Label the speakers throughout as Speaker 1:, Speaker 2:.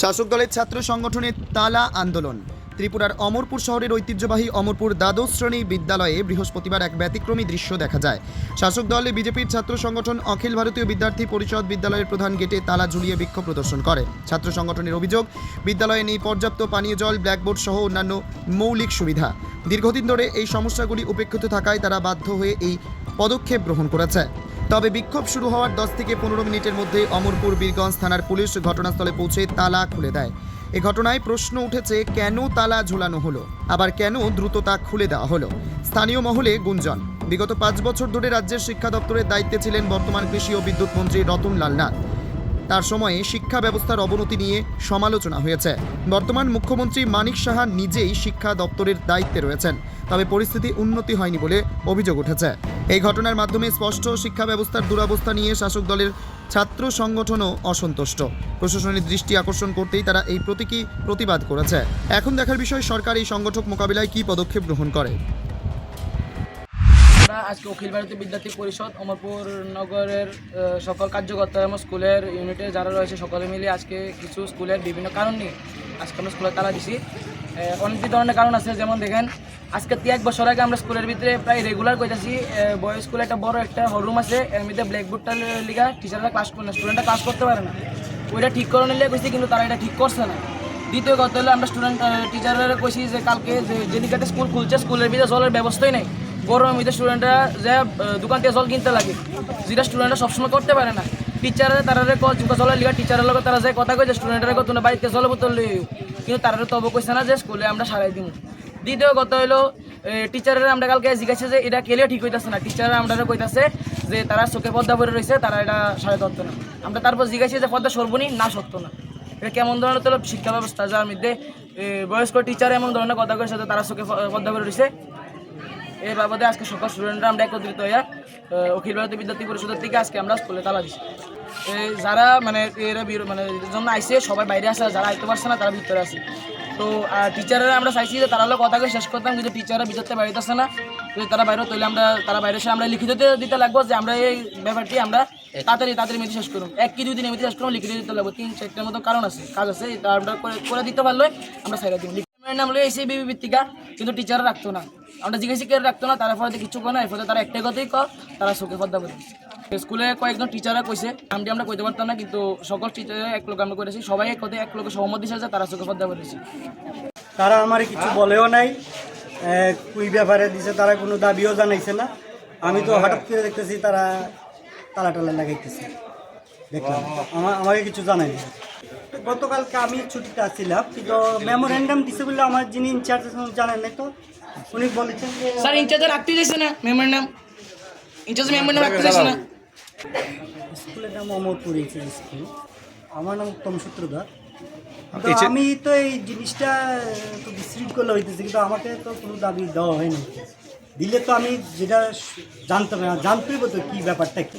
Speaker 1: শাসক দলের ছাত্র সংগঠনের তালা আন্দোলন। ত্রিপুরার অমরপুর শহরের ঐতিহ্যবাহী অমরপুর দ্বাদশ শ্রেণি বিদ্যালয়ে বৃহস্পতিবার এক ব্যতিক্রমী দৃশ্য দেখা যায়। শাসক দলে বিজেপির ছাত্র সংগঠন অখিল ভারতীয় বিদ্যার্থী পরিষদ বিদ্যালয়ের প্রধান গেটে তালা ঝুলিয়ে বিক্ষোভ প্রদর্শন করে। ছাত্র সংগঠনের অভিযোগ, বিদ্যালয়ে নেই পর্যাপ্ত পানীয় জল, ব্ল্যাকবোর্ড সহ অন্যান্য মৌলিক সুবিধা। দীর্ঘদিন ধরে এই সমস্যাগুলি উপেক্ষিত থাকায় তারা বাধ্য হয়ে এই পদক্ষেপ গ্রহণ করেছে। তবে বিক্ষোভ শুরু হওয়ার দশ থেকে পনেরো মিনিটের মধ্যে অমরপুর বীরগঞ্জ থানার পুলিশ ঘটনাস্থলে পৌঁছে তালা খুলে দেয়। এ ঘটনায় প্রশ্ন উঠেছে, কেন তালা ঝোলানো হলো? আবার কেন দ্রুত তা খুলে দেওয়া হলো? স্থানীয় মহলে গুঞ্জন। বিগত পাঁচ বছর ধরে রাজ্যের শিক্ষা দপ্তরের দায়িত্বে ছিলেন বর্তমান কৃষি ও বিদ্যুৎ মন্ত্রী রতন লাল নাথ। তার সময়ে শিক্ষা ব্যবস্থার অবনতি নিয়ে সমালোচনা হয়েছে। বর্তমান মুখ্যমন্ত্রী মানিক সাহা নিজেই শিক্ষা দপ্তরের দায়িত্বে রয়েছেন। তবে পরিস্থিতি উন্নতি হয়নি বলে অভিযোগ উঠেছে। এই ঘটনার মাধ্যমে স্পষ্ট শিক্ষা ব্যবস্থার দুরবস্থা নিয়ে শাসক দলের ছাত্র সংগঠনও অসন্তুষ্ট। প্রশাসনের দৃষ্টি আকর্ষণ করতেই তারা এই প্রতীকী প্রতিবাদ করেছে। এখন দেখার বিষয়, সরকার এই সংগঠক মোকাবিলায় কী পদক্ষেপ গ্রহণ করে?
Speaker 2: আজকে অখিল ভারতীয় বিদ্যার্থী পরিষদ, অমরপুর নগরের সকল কার্যকর্তা এবং স্কুলের ইউনিটে যারা রয়েছে, সকলে মিলে আজকে কিছু স্কুলের বিভিন্ন কারণ নিয়ে আজকে আমরা স্কুলে তালা দিছি। অনেক ধরনের কারণ আছে, যেমন দেখেন, আজকে এক বছর আগে আমরা স্কুলের ভিতরে প্রায় রেগুলার কইতাছি বয়েজ স্কুলে একটা বড় একটা রুম আছে, এর মধ্যে ব্ল্যাকবোর্ডটা লিগা টিচাররা ক্লাস করে না স্টুডেন্টরা ক্লাস করতে পারে না। ওইটা ঠিক করে নিলে কইছি, কিন্তু তারা এটা ঠিক করছে না। দ্বিতীয় কথা হলো, আমরা স্টুডেন্ট টিচাররা কইছি যে কালকে যে যেদিকে স্কুল খুলছে স্কুলের ভিতরে জলের ব্যবস্থাই নেই। গরমের ভিতরে স্টুডেন্টরা যে দোকান থেকে জল কিনতে লাগে, যেটা স্টুডেন্টরা সবসময় করতে পারে না। টিচাররা তারা কল চুকা লিগা টিচারের লগে তারা যে কথা কইছে স্টুডেন্টের কত না বাড়িতে জলের বোতল কিন্তু তারা তব কইছে না যে স্কুলে আমরা সারাই দিব দ্বিতীয় কথা হলো টিচাররা আমরা কালকে জিজ্ঞাসা যে, এটা কেলে ঠিক হইতাছে না? টিচাররা আমরা কইতাছে যে, তারা চোখে পদ্মা পরে রয়েছে তারা এটা সারাই ধরতো না। আমরা তারপর জিজ্ঞাসা যে, পদ্মা সরবনি না সত্য না? এটা কেমন ধরনের তো শিক্ষা ব্যবস্থা যার মধ্যে বয়স্ক টিচার এমন ধরনের কথা কইছে তারা চোখে পদ্মা পরে রয়েছে এই বাবদে আজকে সকল স্টুডেন্টরা আমরা একত্রিত হইয়া অখিল ভারতীয় বিদ্যার্থী পরিষদের থেকে আজকে আমরা স্কুলে তালা এই যারা মানে এরা মানে জন্য আইসে, সবাই বাইরে আসে যারা আইতে পারছে না, তারা ভিতরে আছে। তো টিচাররা আমরা চাইছি যে তারা হলো কথাকে শেষ করতাম কিন্তু টিচাররা ভিতরতে বাইরে আসে না, যদি তারা বাইরে তৈলে আমরা, তারা বাইরে এসে আমরা লিখিত দিতে- লাগবো যে আমরা এই ব্যাপারটি আমরা তাড়াতাড়ি তাড়াতাড়ি শেষ করুন। এক কি দুই মেয়েটি শেষ করুন, লিখিত দিতে লাগবো। তিন, চারটার মতো কারণ আছে, কাজ আছে, এটা আমরা করে দিতে পারলে আমরা দিব। লিখিত নাম হলো এসে বিবি ভিত্তিকা কিন্তু টিচাররা রাখতো না। আমরা জিজ্ঞাসা করে রাখতো না, তার ফলে কিছু করে না এর ফলে তারা একটাই কথাই কর তারা চোখে পদ্মা করে। স্কুলে কয়েকজন টিচাররা কইছে নামটি আমরা কইতে পারতাম না কিন্তু সকল টিচার এক লোক আমরা করেছি সবাই এক কথায় এক লোকের সহমত দিয়েছে যে তারা চোখে পদ্মা করে দিচ্ছে
Speaker 3: তারা আমার কিছু বলেও নাই কুই ব্যাপারে দিছে তারা কোনো দাবিও জানাইছে না। আমি তো হঠাৎ করে দেখতেছি তারা তালা টালা লাগাইতেছে। দেখলাম। আমার আমাকে কিছু জানাই না গতকালকে আমি ছুটিতে আসছিলাম কিন্তু মেমোরেন্ডাম দিছে বলে আমার যিনি ইনচার্জ জানেন নাই তো। উনি বলেছেন
Speaker 2: স্যার ইনচার্জে রাখতে দিয়েছে না মেম্বার নাম ইনচার্জ মেম্বার নাম রাখতে দিয়েছে না।
Speaker 3: স্কুলের নাম অমরপুর ইনচার্জ স্কুল। আমার নাম উত্তম সূত্রধর। তো আমি তো এই জিনিসটা তো বিশৃঙ্খলা হইতেছে কিন্তু আমাকে তো কোনো দাবি দেওয়া হয়নি দিলে তো আমি যেটা জানতে হবে জানতেই তো কী ব্যাপারটা কি।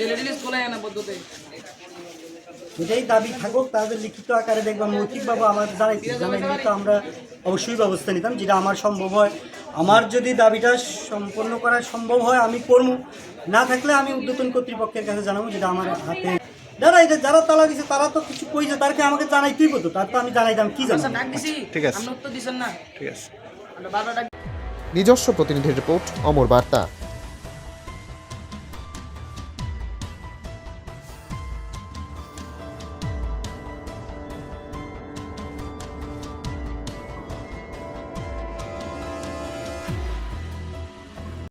Speaker 3: এটাই দাবি থাকুক তাদের লিখিত আকারে দেখবাম মৌখিকভাবে আমার জানাইলে তো আমরা অবশ্যই ব্যবস্থা নিতাম যেটা আমার সম্ভব হয়। আমার যদি দাবিটা সম্পন্ন করা সম্ভব হয় আমি করব। না থাকলে আমি উদ্যোতন কর্তৃপক্ষের কাছে জানাব যেটা আমার হাতে। দাদা এটা যারা তালা দিছে তারা তো কিছু কইছে তারকে আমাকে জানাইতেই বলতো তার তো আমি জানাইতাম কি জানাব
Speaker 2: ডাক দিছি।
Speaker 1: ঠিক আছে।
Speaker 2: আপনি উত্তর দিছেন না।
Speaker 1: ঠিক আছে। নিজস্ব প্রতিনিধি রিপোর্ট অমর বার্তা।